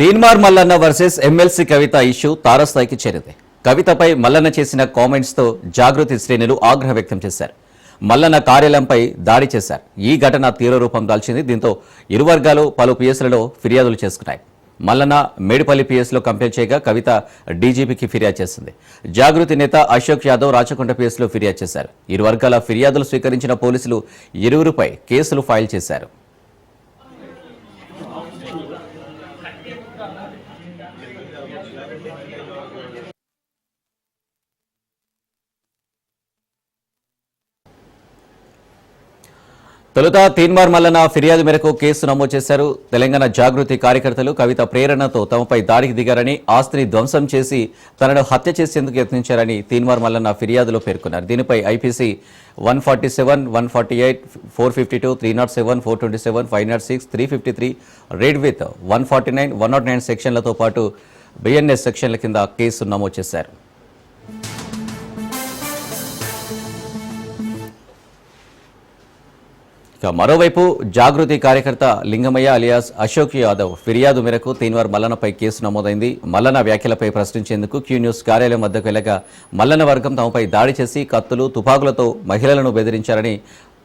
Teenmaar Mallanna versus MLC Kavitha issue తారస్థాయికి చేరింది. కవితపై మల్లన్న చేసిన కామెంట్స్తో జాగృతి శ్రేణులు ఆగ్రహం వ్యక్తం చేశారు. మల్లన్న కార్యాలయంపై దాడి చేశారు. ఈ ఘటన తీవ్ర రూపం దాల్చింది. దీంతో ఇరు వర్గాలు పలు పిఎస్లలో ఫిర్యాదులు చేసుకున్నాయి. మల్లన్న మేడిపల్లి పిఎస్లో కంప్లైంట్ చేయగా కవిత డీజీపీకి ఫిర్యాదు చేసింది. జాగృతి నేత అశోక్ యాదవ్ రాచకొండ పిఎస్లో ఫిర్యాదు చేశారు. ఇరు వర్గాల ఫిర్యాదులు స్వీకరించిన పోలీసులు ఇరువురుపై కేసులు ఫైల్ చేశారు. తొలుత తీన్మార్ మల్లన ఫిర్యాదు మేరకు కేసు నమోదు చేశారు. తెలంగాణ జాగృతి కార్యకర్తలు కవిత ప్రేరణతో తమపై దాడికి దిగారని ఆస్తిని ధ్వంసం చేసి తనను హత్య చేసేందుకు యత్నించారని తీన్మార్ మల్లన్న ఫిర్యాదులో పేర్కొన్నారు. దీనిపై IPC one forty seven one forty eight four fifty two three not seven four twenty seven five not six three fifty three read with one forty nine one not nine సెక్షన్లతో పాటు బిఎన్ఎస్ సెక్షన్ల కింద case నమోదు చేశారు. ఇక మరోవైపు జాగృతి కార్యకర్త Lingamayya alias Ashok Yadav ఫిర్యాదు మేరకు తీన్వార్ మల్లనపై కేసు నమోదైంది. మల్లన వ్యాఖ్యలపై ప్రశ్నించేందుకు క్యూ న్యూస్ కార్యాలయం వద్దకు వెళ్ళగా మల్లన వర్గం తమపై దాడి చేసి కత్తులు తుపాకులతో మహిళలను బెదిరించారని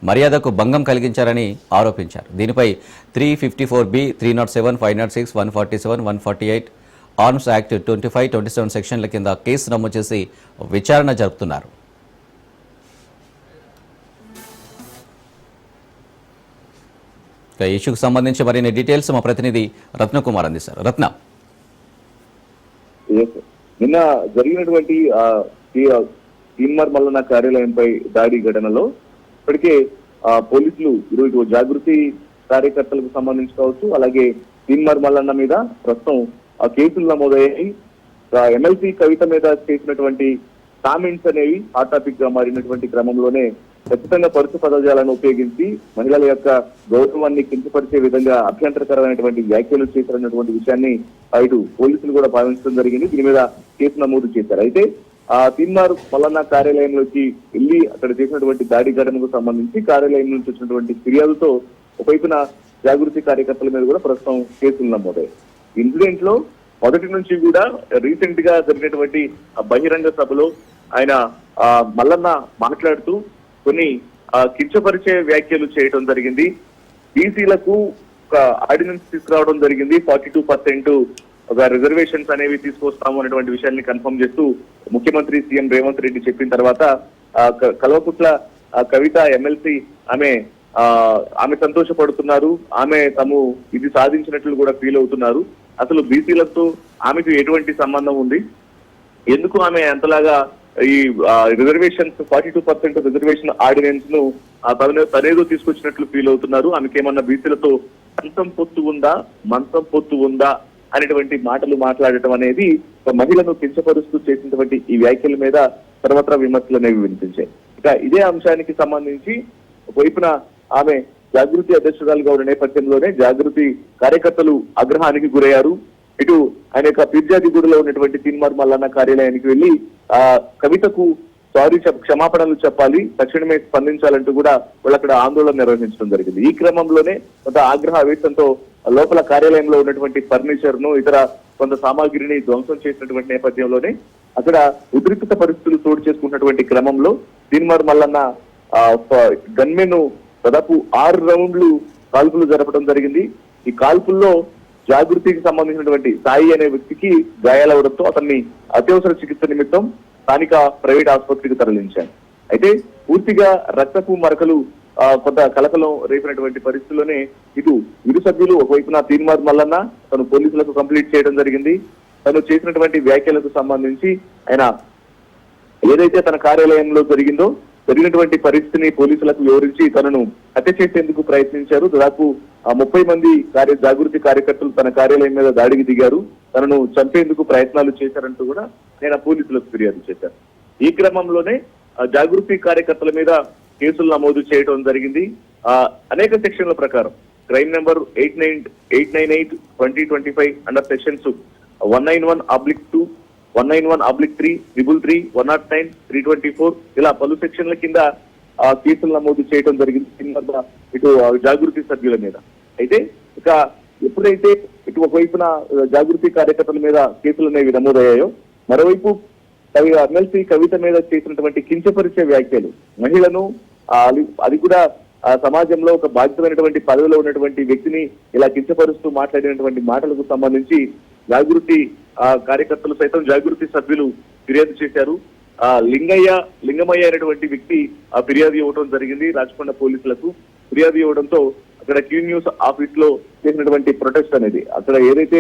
మర్యాదకు భంగం కలిగించారని ఆరోపించారు. దీనిపై three fifty four B three not seven five not six one forty seven one forty eight arms act twenty five twenty seven సెక్షన్ల కింద కేసు నమోదు చేసి విచారణ జరుపుతున్నారు. ఇక సంబంధించి మరిన్ని డీటెయిల్స్ మా ప్రతినిధి రత్నకుమార్ అందిస్తారు. రత్న. నిన్న జరిగినటువంటి ఆ, ఈ, తీన్మార్ మల్లన్న కార్యాలయంపై దాడి ఘటనలో ఇప్పటికే పోలీసులు ఇరు జాగృతి కార్యకర్తలకు సంబంధించి కావచ్చు అలాగే తీన్మార్ మల్లన్న మీద ప్రస్తుతం ఆ కేసులు నమోదయ్యాయి. ఎమ్మెల్సీ కవిత మీద చేసినటువంటి కామెంట్స్ అనేవి హాట్ టాపిక్గా మారినటువంటి క్రమంలోనే ఖచ్చితంగా పరుచు పదజాలను ఉపయోగించి మహిళల యొక్క గౌరవాన్ని కించపరిచే విధంగా అభ్యంతరకరమైనటువంటి వ్యాఖ్యలు చేశారన్నటువంటి విషయాన్ని ఇటు పోలీసులు కూడా భావించడం జరిగింది. దీని మీద కేసు నమోదు చేశారు. అయితే ఆ తిన్మార్ మల్లన్న కార్యాలయంలోకి వెళ్ళి అక్కడ చేసినటువంటి దాడి ఘటనకు సంబంధించి కార్యాలయం నుంచి వచ్చినటువంటి ఫిర్యాదుతో ఒకవైపున జాగృతి కార్యకర్తల మీద కూడా ప్రస్తుతం కేసులు నమోదాయి ఇన్సిడెంట్లో మొదటి నుంచి కూడా రీసెంట్గా జరిగినటువంటి బహిరంగ సభలో ఆయన ఆ, మల్లన్న మాట్లాడుతూ కొన్ని ఆ, కించపరిచే వ్యాఖ్యలు చేయడం జరిగింది. బీసీలకు ఒక ఆర్డినెన్స్ తీసుకురావడం జరిగింది. ఫార్టీ టూ పర్సెంట్ ఒక రిజర్వేషన్స్ అనేవి తీసుకొస్తాము అనేటువంటి విషయాన్ని కన్ఫర్మ్ చేస్తూ ముఖ్యమంత్రి సీఎం రేవంత్ రెడ్డి చెప్పిన తర్వాత కల్వకుట్ల కవిత ఎమ్మెల్సీ ఆమె ఆమె సంతోషపడుతున్నారు. ఆమె తాము ఇది సాధించినట్లు కూడా ఫీల్ అవుతున్నారు. అసలు బీసీలతో ఆమెకు ఎటువంటి సంబంధం ఉంది? ఎందుకు ఆమె అంతలాగా ఈ reservations forty two percent reservation ఆర్డినెన్స్ను ఆ తనేదో తీసుకొచ్చినట్లు ఫీల్ అవుతున్నారు. ఆమెకి ఏమన్నా బీసీలతో మంచం పొత్తు ఉందా మంచం పొత్తు ఉందా అనేటువంటి మాటలు మాట్లాడటం అనేది మహిళను కించపరుస్తూ చేసినటువంటి ఈ వ్యాఖ్యల మీద సర్వత్రా విమర్శలు అనేవి వినిపించాయి. ఇక ఇదే అంశానికి సంబంధించి వైపున ఆమె జాగృతి అధ్యక్షురాలుగా ఉన్న నేపథ్యంలోనే జాగృతి కార్యకర్తలు ఆగ్రహానికి గురయ్యారు. ఇటు ఆయన యొక్క పిర్జాదిగూడలో ఉన్నటువంటి తిన్మార్ మల్లన్న కార్యాలయానికి వెళ్ళి ఆ కవితకు సారీ చెప్ క్షమాపణలు చెప్పాలి తక్షణమే స్పందించాలంటూ కూడా వాళ్ళు అక్కడ ఆందోళన నిర్వహించడం జరిగింది. ఈ క్రమంలోనే కొంత ఆగ్రహ ఆవేశంతో లోపల కార్యాలయంలో ఉన్నటువంటి ఫర్నిచర్ను ఇతర కొంత సామాగ్రిని ధ్వంసం చేసినటువంటి నేపథ్యంలోనే అక్కడ ఉద్రిక్త పరిస్థితులు చోటు చేసుకున్నటువంటి క్రమంలో తిన్మార్ మల్లన్న గన్మెన్ దాదాపు ఆరు రౌండ్లు కాల్పులు జరపడం జరిగింది. ఈ కాల్పుల్లో జాగృతికి సంబంధించినటువంటి సాయి అనే వ్యక్తికి గాయాలవడంతో అతన్ని అత్యవసర చికిత్స నిమిత్తం స్థానిక ప్రైవేట్ ఆసుపత్రికి తరలించారు. అయితే పూర్తిగా రక్తపు మరకలు కొంత కలకలం రేపినటువంటి పరిస్థితుల్లోనే ఇటు ఇరు సభ్యులు ఒకవైపున తీన్మార్ మల్లన్న తను పోలీసులకు కంప్లీట్ చేయడం జరిగింది. తను చేసినటువంటి వ్యాఖ్యలకు సంబంధించి ఆయన ఏదైతే తన కార్యాలయంలో జరిగిందో జరిగినటువంటి పరిస్థితిని పోలీసులకు వివరించి తనను హత్య చేసేందుకు ప్రయత్నించారు. దాదాపు ఆ ముప్పై మంది కార్య జాగృతి కార్యకర్తలు తన కార్యాలయం మీద దాడికి దిగారు. తనను చంపేందుకు ప్రయత్నాలు చేశారంటూ కూడా నేను పోలీసులకు ఫిర్యాదు చేశారు. ఈ క్రమంలోనే జాగృతి కార్యకర్తల మీద కేసులు నమోదు చేయడం జరిగింది. ఆ అనేక సెక్షన్ల ప్రకారం crime number eight nine eight nine eight twenty twenty five under sections one nine one oblique two one nine one oblique three triple three one not nine three twenty four ఇలా పలు సెక్షన్ల కింద ఆ కేసులు నమోదు చేయడం జరిగింది. దీని ఇటు ఆ జాగృతి సభ్యుల మీద. అయితే ఇక ఎప్పుడైతే ఇటు ఒకవైపున జాగృతి కార్యకర్తల మీద కేసులు అనేవి నమోదయ్యాయో మరోవైపు కవి ఎమ్మెల్సీ కవిత మీద చేసినటువంటి కించపరిచే వ్యాఖ్యలు మహిళను అది- అది కూడా ఆ సమాజంలో ఒక బాధ్యతమైనటువంటి పదవిలో ఉన్నటువంటి వ్యక్తిని ఇలా కించపరుస్తూ మాట్లాడినటువంటి మాటలకు సంబంధించి జాగృతి కార్యకర్తలు సైతం జాగృతి సభ్యులు ఫిర్యాదు చేశారు. ఆ లింగయ్య లింగమయ్య అనేటువంటి వ్యక్తి ఆ ఫిర్యాదు ఇవ్వడం జరిగింది రాచకొండ పోలీసులకు. ఫిర్యాదు ఇవ్వడంతో అక్కడ క్యూ న్యూస్ ఆఫీస్లో చేసినటువంటి ప్రొటెస్ట్ అనేది అక్కడ ఏదైతే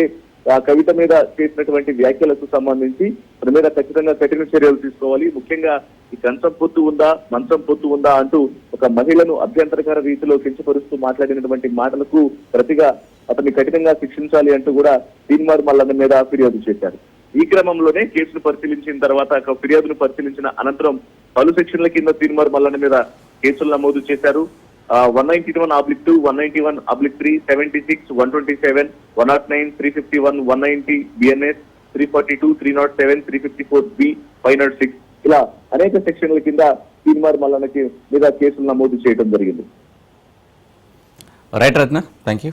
ఆ కవిత మీద చేసినటువంటి వ్యాఖ్యలకు సంబంధించి దాని మీద ఖచ్చితంగా కఠిన చర్యలు తీసుకోవాలి. ముఖ్యంగా ఈ కంచం పొత్తు ఉందా మంచం పొత్తు ఉందా అంటూ ఒక మహిళను అభ్యంతరకర రీతిలో కించపరుస్తూ మాట్లాడినటువంటి మాటలకు ప్రతిగా అతన్ని కఠినంగా శిక్షించాలి అంటూ కూడా తీన్మార్ మల్లన్న మీద ఫిర్యాదు చేశారు. ఈ క్రమంలోనే కేసును పరిశీలించిన తర్వాత ఫిర్యాదును పరిశీలించిన అనంతరం పలు సెక్షన్ల కింద తీన్మార్ మల్లన్న మీద కేసులు నమోదు చేశారు. One ninety one oblique two one ninety one oblique three seventy six one twenty seven one not nine three fifty one one ninety BNS three forty two three not seven three fifty four B five not six ఇలా అనేక సెక్షన్ల కింద తీర్మార్ మల్లన్నకి మీద కేసులు నమోదు చేయడం జరిగింది. Right Ratna thank you